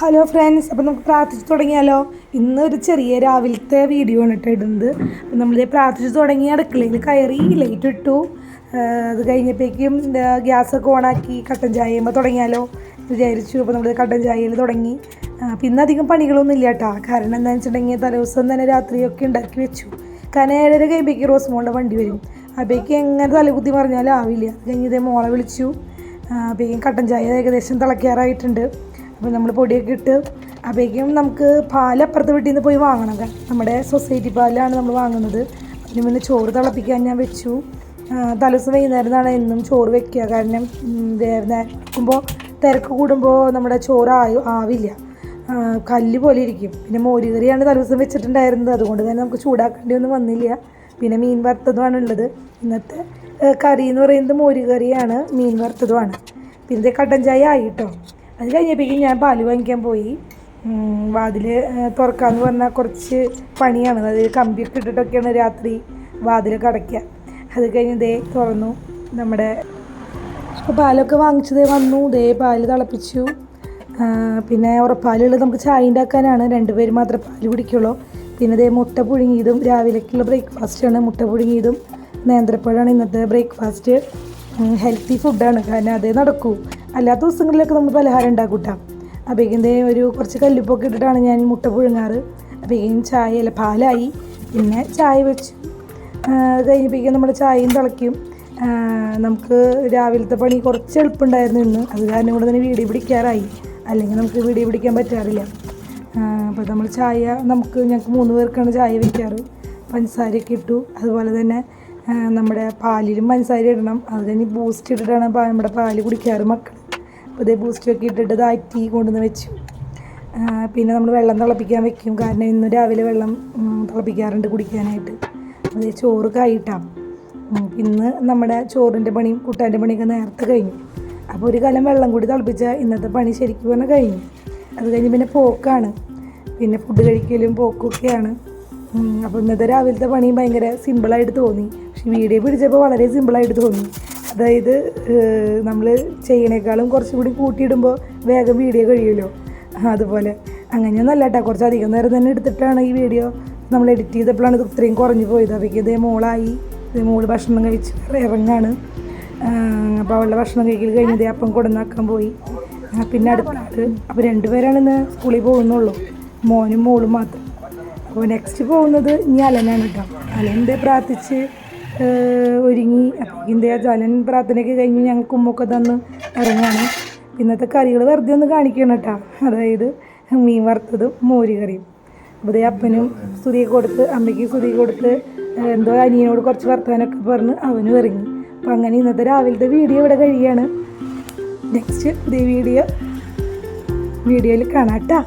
Hello friends അപ്പോൾ നമുക്ക് പ്രാർത്ഥിച്ച് തുടങ്ങിയാലോ? ഇന്ന് ഒരു ചെറിയ രാവിലത്തെ വീഡിയോ ആണ് ഇട്ട് ഇടുന്നത്. നമ്മളിത് പ്രാർത്ഥിച്ച് തുടങ്ങി. അടുക്കളയിൽ കയറി ലൈറ്റ് ഇട്ടു. അത് കഴിഞ്ഞപ്പോഴേക്കും ഗ്യാസൊക്കെ ഓണാക്കി കട്ടൻ ചായയുമ്പോൾ തുടങ്ങിയാലോ? വിചാരിച്ചു. അപ്പോൾ നമ്മൾ കട്ടൻ ചായയിൽ തുടങ്ങി. പിന്നെ അധികം പണികളൊന്നും ഇല്ല കേട്ടോ കാരണം എന്താണെന്ന് വെച്ചിട്ടുണ്ടെങ്കിൽ തലേദിവസം തന്നെ രാത്രിയൊക്കെ ഉണ്ടാക്കി വെച്ചു. കാരണം ഏഴര കഴിയുമ്പോഴേക്ക് റോസ് മോളുടെ വണ്ടി വരും. അപ്പോഴേക്ക് എങ്ങനെ തലകുത്തി പറഞ്ഞാലും ആവില്ല. കഴിഞ്ഞ് ഇതേ മോളെ വിളിച്ചു. അപ്പോഴേക്കും കട്ടൻ ചായ ഏകദേശം തിളയ്ക്കാറായിട്ടുണ്ട്. അപ്പോൾ നമ്മൾ പൊടിയൊക്കെ ഇട്ട് അപ്പോഴേക്കും നമുക്ക് പാൽ അപ്പുറത്തെ വീട്ടിൽ നിന്ന് പോയി വാങ്ങണം. നമ്മുടെ സൊസൈറ്റി പാലാണ് നമ്മൾ വാങ്ങുന്നത്. അതിന് മുന്നേ ചോറ് തിളപ്പിക്കാൻ ഞാൻ വെച്ചു. തലസം തലേദിവസം വൈകുന്നേരമാണ് എന്നും ചോറ് വെക്കുക. കാരണം വെക്കുമ്പോൾ തിരക്ക് കൂടുമ്പോൾ നമ്മുടെ ചോറ് ആയു ആവില്ല. കല്ല് പോലെ ഇരിക്കും. പിന്നെ മോരുകറിയാണ് തലേദിവസം വെച്ചിട്ടുണ്ടായിരുന്നത്. അതുകൊണ്ട് തന്നെ നമുക്ക് ചൂടാക്കേണ്ടി ഒന്നും വന്നില്ല. പിന്നെ മീൻ വറുത്തതുമാണ് ഉള്ളത്. ഇന്നത്തെ കറി എന്ന് പറയുന്നത് മോരുകറിയാണ് മീൻ വറുത്തതുമാണ്. പിന്നെ കട്ടൻ ചായ ആയി കേട്ടോ അത് കഴിഞ്ഞപ്പോഴേക്കും ഞാൻ പാൽ വാങ്ങിക്കാൻ പോയി. വാതിൽ തുറക്കാന്ന് പറഞ്ഞാൽ കുറച്ച് പണിയാണ്. അത് കമ്പിയൊക്കെ ഇട്ടിട്ടൊക്കെയാണ് രാത്രി വാതിലൊക്കെ അടയ്ക്കുക അത് കഴിഞ്ഞ് ദേ തുറന്നു. നമ്മുടെ അപ്പോൾ പാലൊക്കെ വാങ്ങിച്ചതേ വന്നു. ദേ പാൽ തിളപ്പിച്ചു. പിന്നെ ഉറപ്പാലുള്ളത് നമുക്ക് ചായ ഉണ്ടാക്കാനാണ്. രണ്ടുപേർ മാത്രമേ പാൽ കുടിക്കുള്ളൂ. പിന്നെ ദേ മുട്ട പുഴുങ്ങിയതും രാവിലേക്കുള്ള ബ്രേക്ക്ഫാസ്റ്റാണ് മുട്ട പുഴുങ്ങിയതും നേന്ത്രപ്പഴമാണ് ഇന്നത്തെ ബ്രേക്ക്ഫാസ്റ്റ് ഹെൽത്തി ഫുഡാണ് കാരണം അതേ നടക്കൂ. അല്ലാത്ത ദിവസങ്ങളിലൊക്കെ നമ്മൾ പലഹാരം ഉണ്ടാക്കൂട്ട. കേട്ടോ അപ്പോഴേക്കും ഒരു കുറച്ച് കല്ലുപ്പൊക്കെ ഇട്ടിട്ടാണ് ഞാൻ മുട്ട പുഴുങ്ങാറ്. അപ്പോഴേക്കും ചായ അല്ല പാലായി. പിന്നെ ചായ വെച്ചു. കഴിഞ്ഞപ്പോഴേക്കും നമ്മുടെ ചായയും തിളയ്ക്കും. നമുക്ക് രാവിലത്തെ പണി കുറച്ച് എളുപ്പമുണ്ടായിരുന്നു ഇന്ന്. അത് കാരണം കൊണ്ട് തന്നെ വീടി പിടിക്കാറായി. അല്ലെങ്കിൽ നമുക്ക് വീടി പിടിക്കാൻ പറ്റാറില്ല. അപ്പോൾ നമ്മൾ ചായ നമുക്ക് ഞങ്ങൾക്ക് മൂന്ന് പേർക്കാണ് ചായ വയ്ക്കാറ് പഞ്ചസാരയൊക്കെ ഇട്ടു. അതുപോലെ തന്നെ നമ്മുടെ പാലിലും പഞ്ചസാര ഇടണം. അത് കഴിഞ്ഞ് ബൂസ്റ്റ് ഇട്ടിട്ടാണ് നമ്മുടെ പാൽ കുടിക്കാറ് മക്കൾ അപ്പോൾ ബൂസ്റ്റ് ഒക്കെ ഇട്ടിട്ട് താറ്റി കൊണ്ടുവന്ന് വെച്ചു. പിന്നെ നമ്മൾ വെള്ളം തിളപ്പിക്കാൻ വെക്കും. കാരണം ഇന്ന് രാവിലെ വെള്ളം തിളപ്പിക്കാറുണ്ട് കുടിക്കാനായിട്ട്. അത് ചോറ് കായിട്ടാം ഇന്ന് നമ്മുടെ ചോറിന്റെ പണിയും കുട്ടാന്റെ പണിയൊക്കെ നേരത്തെ കഴിഞ്ഞു. അപ്പോൾ ഒരു കാലം വെള്ളം കൂടി തിളപ്പിച്ചാൽ ഇന്നത്തെ പണി ശരിക്കും പറഞ്ഞാൽ കഴിഞ്ഞു. അത് കഴിഞ്ഞ് പിന്നെ പോക്കാണ്. പിന്നെ ഫുഡ് കഴിക്കലും പോക്കൊക്കെയാണ്. അപ്പോൾ ഇന്നത്തെ രാവിലത്തെ പണി ഭയങ്കര സിമ്പിളായിട്ട് തോന്നി. പക്ഷേ വീഡിയോ പിടിച്ചപ്പോൾ വളരെ സിമ്പിളായിട്ട് തോന്നി. അതായത് നമ്മൾ ചെയ്യണേക്കാളും കുറച്ചും കൂടി കൂട്ടിയിടുമ്പോൾ വേഗം വീഡിയോ കഴിയുമല്ലോ അതുപോലെ. അങ്ങനെയൊന്നും അല്ല കേട്ടോ കുറച്ച് അധികം നേരം തന്നെ എടുത്തിട്ടാണ് ഈ വീഡിയോ നമ്മൾ എഡിറ്റ് ചെയ്തപ്പോഴാണ് ഇത് ഇത്രയും കുറഞ്ഞു പോയത്. അവയ്ക്ക് ഇതേ മോളായി ഇതേ മോൾ ഭക്ഷണം കഴിച്ച് ഇറങ്ങാണ്. അപ്പോൾ അവളുടെ ഭക്ഷണം കഴിക്കൽ കഴിഞ്ഞത് അപ്പം കൊടുന്നാക്കാൻ പോയി. പിന്നെ അടുത്ത ആൾ അപ്പോൾ രണ്ടുപേരാണ് ഇന്ന് സ്കൂളിൽ പോകുന്നുള്ളൂ മോനും മോളും മാത്രം. അപ്പോൾ നെക്സ്റ്റ് പോകുന്നത് ഇനി അലനാണ് കേട്ടോ അലന്റെ പ്രാർത്ഥിച്ച് ഒരുങ്ങി. അപ്പോഴേക്കിന്റെ ജലൻ പ്രാർത്ഥനയൊക്കെ കഴിഞ്ഞ് ഞങ്ങൾ ഉമ്മൊക്കെ തന്ന് ഇറങ്ങുകയാണ് ഇന്നത്തെ കറികൾ വെറുതെ ഒന്ന് കാണിക്കണം കേട്ടോ. അതായത് മീൻ വറുത്തതും മോര് കറിയും. അപ്പോൾ അപ്പനും സ്തുതി കൊടുത്ത് അമ്മയ്ക്ക് സ്തുതി കൊടുത്ത് എന്തോ അനിയനോട് കുറച്ച് വർത്തമാനമൊക്കെ പറഞ്ഞ് അവനും ഇറങ്ങി. അപ്പോൾ അങ്ങനെ ഇന്നത്തെ രാവിലത്തെ വീഡിയോ ഇവിടെ കഴിയുകയാണ്. നെക്സ്റ്റ് പുതിയ വീഡിയോ വീഡിയോയിൽ കാണാം കേട്ടോ.